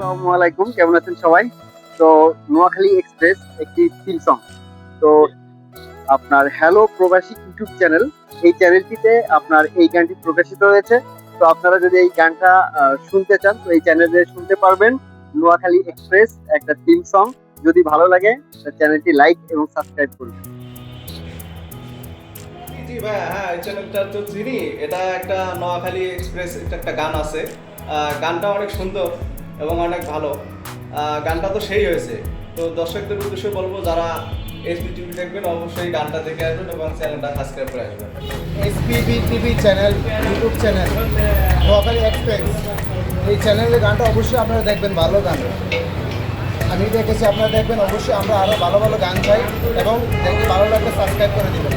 আসসালামু আলাইকুম, কেমন আছেন সবাই? তো নোয়াখালী এক্সপ্রেস একটি থিম সং তো আপনার হ্যালো প্রবাসী ইউটিউব চ্যানেল এই চ্যানেলটিতে আপনার এই গানটি প্রকাশিত হয়েছে। তো আপনারা যদি এই গানটা শুনতে চান, তো এই চ্যানেলে শুনতে পারবেন নোয়াখালী এক্সপ্রেস একটা থিম সং যদি ভালো লাগে চ্যানেলটি লাইক এবং সাবস্ক্রাইব ভাই হ্যাঁ এই চ্যানেলটা তো চিনি এটা একটা নোয়াখালী এক্সপ্রেস একটা গান আছে। গানটা অনেক সুন্দর। এবং অনেক ভালো। গানটা তো সেই হয়েছে। তো দর্শকদের উদ্দেশ্যে বলব, যারা এসপি টিভি দেখবেন, অবশ্যই গানটা দেখে আসবেন এবং চ্যানেলটা সাবস্ক্রাইব করে আসবেন। SPB TV channel YouTube channel express এই চ্যানেলের গানটা অবশ্যই আপনারা দেখবেন, ভালো গান। আমি দেখেছি, আপনারা দেখবেন, অবশ্যই আমরা আরও ভালো ভালো গান চাই এবং ভালো লাগলে সাবস্ক্রাইব করে দেবেন।